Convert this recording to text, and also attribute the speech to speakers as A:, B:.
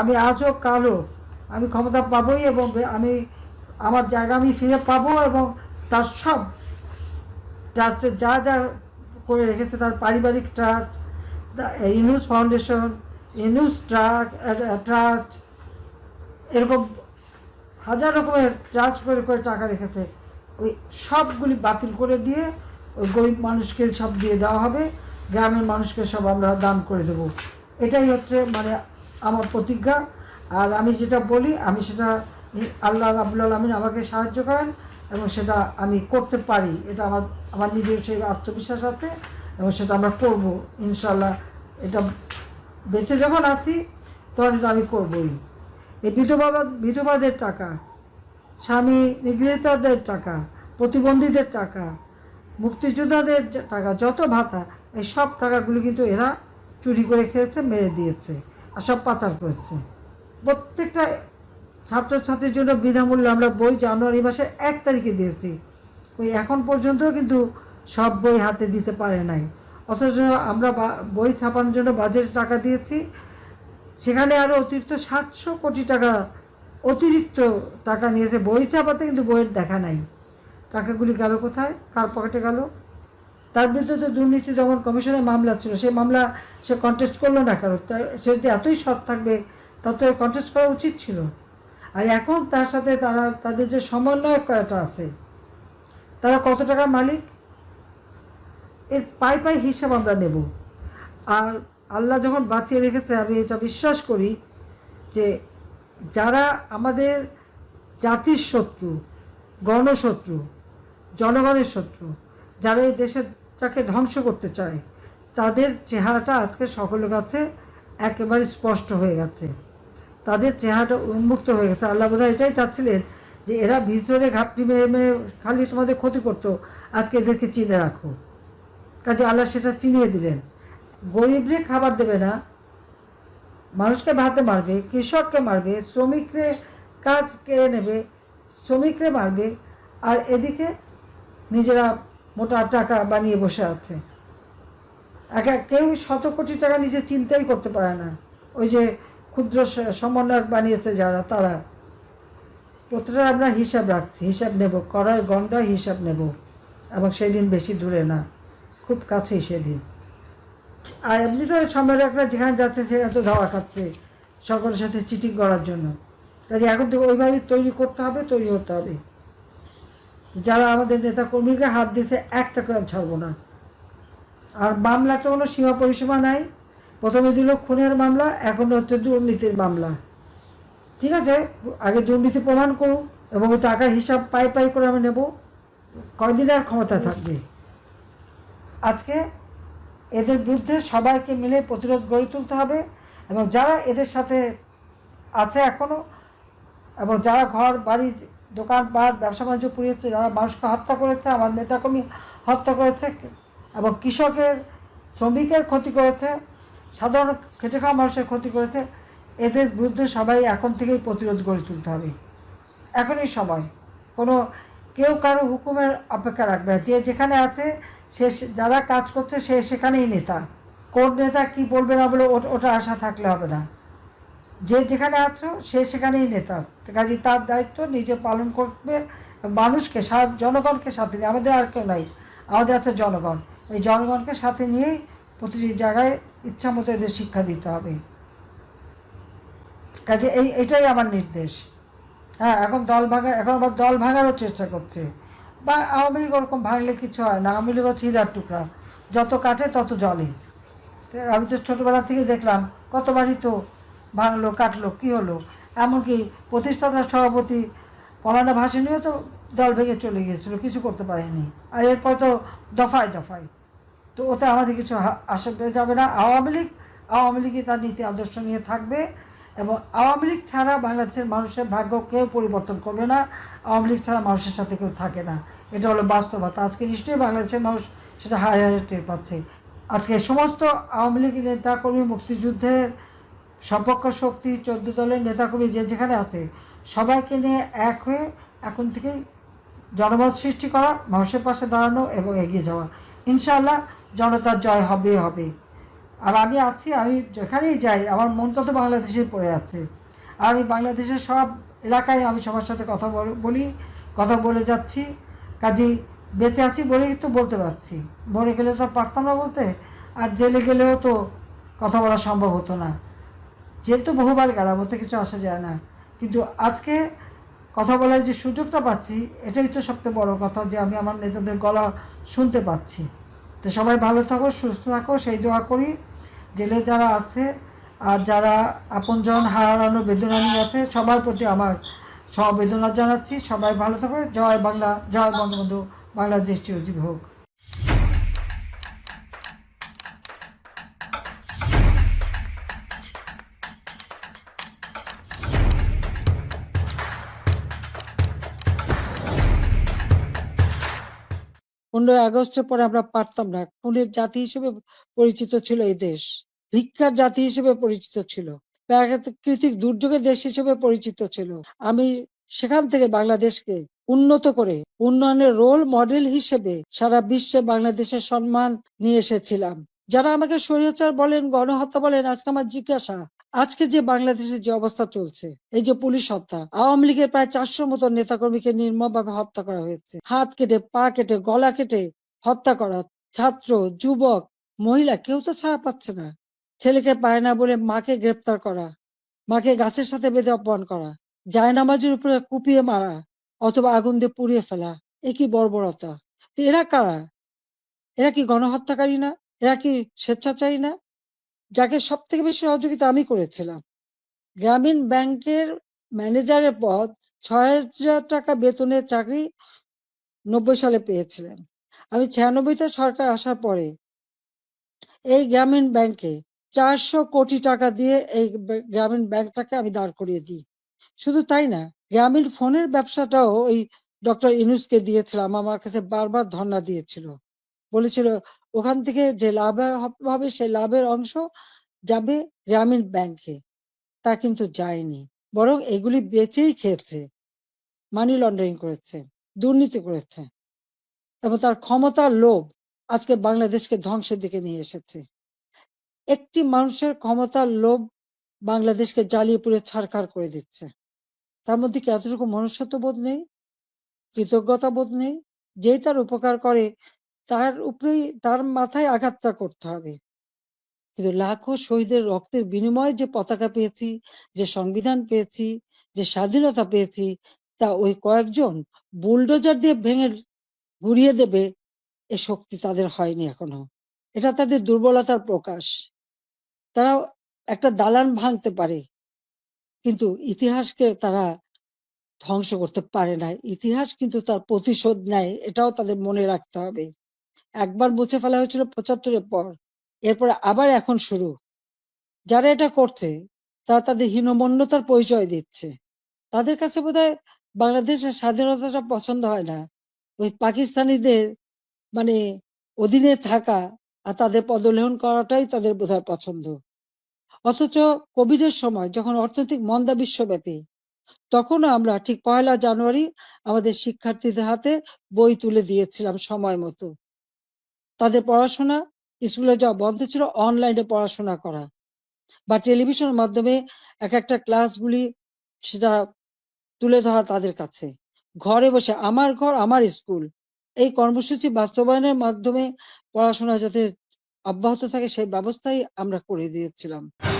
A: আমি আজও কালও আমি ক্ষমতা পাবোই এবং আমি, আমার জায়গা আমি ফিরে পাবো এবং তার সব ট্রাস্টের যা যা করে রেখেছে তার পারিবারিক trust Yunus foundation Yunus trust এরকম হাজার রকমের ট্রাস্ট করে করে টাকা রেখেছে। ওই সবগুলি বাতিল করে দিয়ে ওই গরিব মানুষকে সব দিয়ে দেওয়া হবে। গ্রামের মানুষকে সব আমরা দান করে দেবো। এটাই হচ্ছে মানে আমার প্রতিজ্ঞা। আর আমি যেটা বলি, আমি সেটা আল্লাহ রাবুল আলমিন আমাকে সাহায্য করেন এবং সেটা আমি করতে পারি। এটা আমার আমার নিজের সেই আত্মবিশ্বাস আছে এবং সেটা আমরা করব। ইনশাল্লাহ এটা বেঁচে যখন আছি, তখন এটা আমি করবই। এই বিধবা, বিধবাদের টাকা, স্বামী নিগৃহীতাদের টাকা, প্রতিবন্ধীদের টাকা, মুক্তিযোদ্ধাদের টাকা, যত ভাতা, এই সব টাকাগুলো কিন্তু এরা চুরি করে খেয়েছে, মেরে দিয়েছে। সব পাচার করেছে। প্রত্যেকটা ছাত্রছাত্রীর জন্য বিনামূল্যে আমরা বই জানুয়ারি মাসের এক তারিখে দিয়েছি। ওই এখন পর্যন্ত কিন্তু সব বই হাতে দিতে পারে নাই। অথচ আমরা বই ছাপানোর জন্য বাজেটে টাকা দিয়েছি। সেখানে আরও অতিরিক্ত সাতশো কোটি টাকা অতিরিক্ত টাকা নিয়েছে। বই চাপাতে কিন্তু বইয়ের দেখা নাই। টাকাগুলি গেল কোথায়? কার পকেটে গেল? তার বিরুদ্ধে দুর্নীতি দমন কমিশনের মামলা ছিল, সেই মামলা সে কন্টেস্ট করল না কারও তার, সে যদি এতই সৎ থাকবে তত কন্টেস্ট করা উচিত ছিল। আর এখন তার সাথে তারা, তাদের যে সমন্বয়ক কয়টা আছে, তারা কত টাকার মালিক? এর পাই পাই হিসাব আমরা নেব। আর আল্লাহ যখন বাঁচিয়ে রেখেছে, আমি এটা বিশ্বাস করি যে যারা আমাদের জাতির শত্রু, গণশত্রু, জনগণের শত্রু, যারা এই দেশটাকে ধ্বংস করতে চায়। তাদের চেহারাটা আজকে সকলের কাছে একেবারে স্পষ্ট হয়ে গেছে। তাদের চেহারাটা উন্মুক্ত হয়ে গেছে। আল্লাহ বোধহয় এটাই চাচ্ছিলেন যে এরা ভিতরে ঘাপটি মেরে মেরে খালি তোমাদের ক্ষতি করতো। আজকে এদেরকে চিনে রাখো। কাজে আল্লাহ সেটা চিনিয়ে দিলেন। গরিবরে খাবার দেবে না। মানুষকে ভাতে মারবে, কৃষককে মারবে, শ্রমিকরে কাজ কেড়ে নেবে, শ্রমিকরে মারবে, আর এদিকে নিজেরা মোটা টাকা বানিয়ে বসে আছে। একা কেউ শত কোটি টাকা নিজে চিন্তাই করতে পারে না। ওই যে ক্ষুদ্র সমন্বয়ক বানিয়েছে যারা, তারা। প্রতিটা আমরা হিসাব রাখছি, হিসাব নেব, কড়াই গন্ডায় হিসাব নেব, এবং সেই দিন বেশি দূরে না। খুব কাছেই সেদিন। আর এমনি তো সম্রাটরা যেখানে যাচ্ছে, সেখানে তো ধাওয়া খাচ্ছে, সকলের সাথে চিটিং করার জন্য। কাজে এখন তো ওইভাবেই তৈরি করতে হবে, তৈরি হতে হবে। যারা আমাদের নেতা কর্মীকে হাত দিয়েছে, একটা করে ছাড়বো না। আর মামলাটা কোনো সীমা পরিসীমা নাই। প্রথমে দিল খুনের মামলা, এখন হচ্ছে দুর্নীতির মামলা। ঠিক আছে? আগে দুর্নীতি প্রমাণ করুন এবং টাকার হিসাব পাই পাই করে আমি নেব। কয়দিন আর ক্ষমতা থাকবে? আজকে এদের বিরুদ্ধে সবাইকে মিলে প্রতিরোধ গড়ে তুলতে হবে এবং যারা এদের সাথে আছে এখনও এবং যারা ঘর, বাড়ি দোকানপাট ব্যবসা বাণিজ্য পুড়িয়েছে যারা মানুষকে হত্যা করেছে, আমার নেতাকর্মী হত্যা করেছে, এবং কৃষকের, শ্রমিকের ক্ষতি করেছে, সাধারণ খেটে খাওয়া মানুষের ক্ষতি করেছে, এদের বিরুদ্ধে সবাই এখন থেকেই প্রতিরোধ গড়ে তুলতে হবে। এখনই সময়। কোনো, কেউ কারও হুকুমের অপেক্ষা রাখবে না। যে যেখানে আছে, সে যারা কাজ করছে, সে সেখানেই নেতা। কোন নেতা কি বলবে না বলে ওটা আশা থাকলে হবে না। যে যেখানে আছো, সে সেখানেই নেতা। কাজে তার দায়িত্ব নিজে পালন করবে মানুষকে জনগণকে সাথে নিয়ে। আমাদের আর কেউ নাই। আমাদের আছে জনগণ। এই জনগণকে সাথে নিয়েই প্রতিটি জায়গায় ইচ্ছা মতো এদের শিক্ষা দিতে হবে। কাজে এই, এটাই আমার নির্দেশ। হ্যাঁ এখন দল ভাঙা এখন আবার দল ভাঙারও চেষ্টা করছে। বা আওয়ামী লীগ ওরকম ভাঙলে কিছু হয় না। আওয়ামী লীগ হচ্ছে হীরার টুকরা। যত কাটে তত জলে আমি তো ছোটোবেলা থেকে দেখলাম, কতবারই তো ভাঙলো কাটলো, কী হলো? এমনকি প্রতিষ্ঠাতা সভাপতি পলানা ভাসিনীও তো দল ভেঙে চলে গিয়েছিল, কিছু করতে পারেনি। আর এরপর তো দফায় দফায়। তো ওতে আমাদের কিছু আশা পেয়ে যাবে না। আওয়ামী লীগ, আওয়ামী লীগই তার নীতি আদর্শ নিয়ে থাকবে এবং আওয়ামী লীগ ছাড়া বাংলাদেশের মানুষের ভাগ্য কেউ পরিবর্তন করবে না। আওয়ামী লীগ ছাড়া মানুষের সাথে কেউ থাকে না। এটা হলো বাস্তবতা। আজকে নিশ্চয়ই বাংলাদেশের মানুষ সেটা হারে হারে টের পাচ্ছে। আজকে সমস্ত আওয়ামী লীগের নেতাকর্মী মুক্তিযুদ্ধের সপক্ষ শক্তি চোদ্দ দলের নেতাকর্মী যে যেখানে আছে, সবাইকে নিয়ে এক হয়ে এখন থেকেই জনমত সৃষ্টি করা, মানুষের পাশে দাঁড়ানো এবং এগিয়ে যাওয়া। ইনশাআল্লাহ জনতার জয় হবে হবে। আর আমি আছি, আমি যেখানেই যাই, আমার মনটা তো বাংলাদেশে পড়ে আছে। আর আমি বাংলাদেশের সব এলাকায় আমি সবার সাথে কথা বলি কথা বলে যাচ্ছি। কাজেই বেঁচে আছি বলেই তো বলতে পারছি। মরে গেলে তো পারতাম না বলতে, আর জেলে গেলেও তো কথা বলা সম্ভব হতো না। জেল তো বহুবার গেলাম ওতে কিছু আসা যায় না। কিন্তু আজকে কথা বলার যে সুযোগটা পাচ্ছি, এটাই তো সবচেয়ে বড় কথা যে আমি আমার নেতাদের গলা শুনতে পাচ্ছি। তো সবাই ভালো থাকো, সুস্থ থাকো, সেই দোয়া করি। জেলে যারা আছে আর যারা আপনজন হারানো বেদনা নিয়ে আছে, সবার প্রতি আমার সমবেদনা জানাচ্ছি। সবাই ভালো থাকো। জয় বাংলা, জয় বঙ্গবন্ধু। বাংলাদেশ চিরজীবী হোক। পনেরোই আগস্টের পরে আমরা পারতাম না। খুনের জাতি হিসেবে পরিচিত ছিল এই দেশ। ভিক্ষার জাতি হিসেবে পরিচিত ছিল। প্রাকৃতিক দুর্যোগের দেশ হিসেবে পরিচিত ছিল। আমি সেখান থেকে বাংলাদেশকে উন্নত করে উন্নয়নের রোল মডেল হিসেবে সারা বিশ্বে বাংলাদেশের সম্মান নিয়ে এসেছিলাম। যারা আমাকে স্বৈরাচার বলেন, গণহত্যা বলেন, আজকে আমার জিজ্ঞাসা আজকে যে বাংলাদেশের যে অবস্থা চলছে, এই যে পুলিশ হত্যা, আওয়ামী লীগের প্রায় চারশো মতো নেতাকর্মীকে নির্মমভাবে হত্যা করা হয়েছে। হাত কেটে, পা কেটে, গলা কেটে হত্যা করা, ছাত্র, যুবক, মহিলা কেউ তো ছাড়া পাচ্ছে না। ছেলেকে পায় না বলে মাকে গ্রেপ্তার করা, মাকে গাছের সাথে বেঁধে অপমান করা, জায়নামাজের উপরে কুপিয়ে মারা, অথবা আগুন দিয়ে পুড়িয়ে ফেলা, এ কি বর্বরতা? এরা কারা? এরা কি গণহত্যাকারী না? এরা কি স্বেচ্ছাচারী না? যাকে সব থেকে বেশি সহযোগিতা আমি করেছিলাম। গ্রামীণ ব্যাংকের ম্যানেজারের পদ ছয় হাজার টাকা বেতনের চাকরি নব্বই সালে পেয়েছিলেন। আমি ছিয়ানব্বইতে সরকার আসার পরে এই গ্রামীণ ব্যাংকে চারশো কোটি টাকা দিয়ে এই গ্রামীণ ব্যাংকটাকে আমি দাঁড় করিয়ে দিই। শুধু তাই না, গ্রামীণ ফোনের ব্যবসাটাও ওই ডক্টর ইনুসকে দিয়েছিলাম, আমার কাছে বারবার ধর্ণা দিয়েছিল। বলেছিল ওখান থেকে যে লাভ হবে সেই লাভের অংশ যাবে গ্রামীণ ব্যাংকে তা কিন্তু যায়নি। বরং এগুলি বেচেই খেয়েছে। মানি লন্ডারিং করেছে, দুর্নীতি করেছে এবং তার ক্ষমতার লোভ আজকে বাংলাদেশকে ধ্বংসের দিকে নিয়ে এসেছে। একটি মানুষের ক্ষমতার লোভ বাংলাদেশকে জ্বালিয়ে পুড়ে ছাড়খাড় করে দিচ্ছে। তার মধ্যে কি এতটুকু মনুষ্যত্ব বোধ নেই? কৃতজ্ঞতা বোধ নেই? যেই তার উপকার করে তার উপরেই, তার মাথায় আঘাতটা করতে হবে। কিন্তু লাখো শহীদের রক্তের বিনিময়ে যে পতাকা পেয়েছি, যে সংবিধান পেয়েছি, যে স্বাধীনতা পেয়েছি, তা ওই কয়েকজন বুলডোজার দিয়ে ভেঙে গুড়িয়ে দেবে, এ শক্তি তাদের হয়নি এখনও। এটা তাদের দুর্বলতার প্রকাশ। তারা একটা দালান ভাঙতে পারে, কিন্তু ইতিহাসকে তারা ধ্বংস করতে পারে না। ইতিহাস কিন্তু তার প্রতিশোধ নেয়, এটাও তাদের মনে রাখতে হবে। একবার মুছে ফেলা হয়েছিল পঁচাত্তরের পর। এরপরে আবার এখন শুরু। যারা এটা করছে, তারা তাদের হীনমন্যতার পরিচয় দিচ্ছে। তাদের কাছে বোধহয় বাংলাদেশের স্বাধীনতাটা পছন্দ হয় না। ওই পাকিস্তানিদের মানে অধীনে থাকা আর তাদের পদলেহন করাটাই তাদের বোধহয় পছন্দ। অথচ কোভিডের সময় যখন অর্থনৈতিক মন্দা বিশ্বব্যাপী, তখনও আমরা ঠিক পয়লা জানুয়ারি আমাদের শিক্ষার্থীদের হাতে বই তুলে দিয়েছিলাম সময় মতো। তাদের পড়াশোনা, স্কুলে যাওয়া বন্ধ ছিল অনলাইনে পড়াশোনা করা। বা টেলিভিশনের মাধ্যমে এক একটা ক্লাসগুলি সেটা তুলে ধরা তাদের কাছে। ঘরে বসে আমার ঘর, আমার স্কুল। এই কর্মসূচি বাস্তবায়নের মাধ্যমে পড়াশোনা যাতে অব্যাহত থাকে, সেই ব্যবস্থাই আমরা করে দিয়েছিলাম।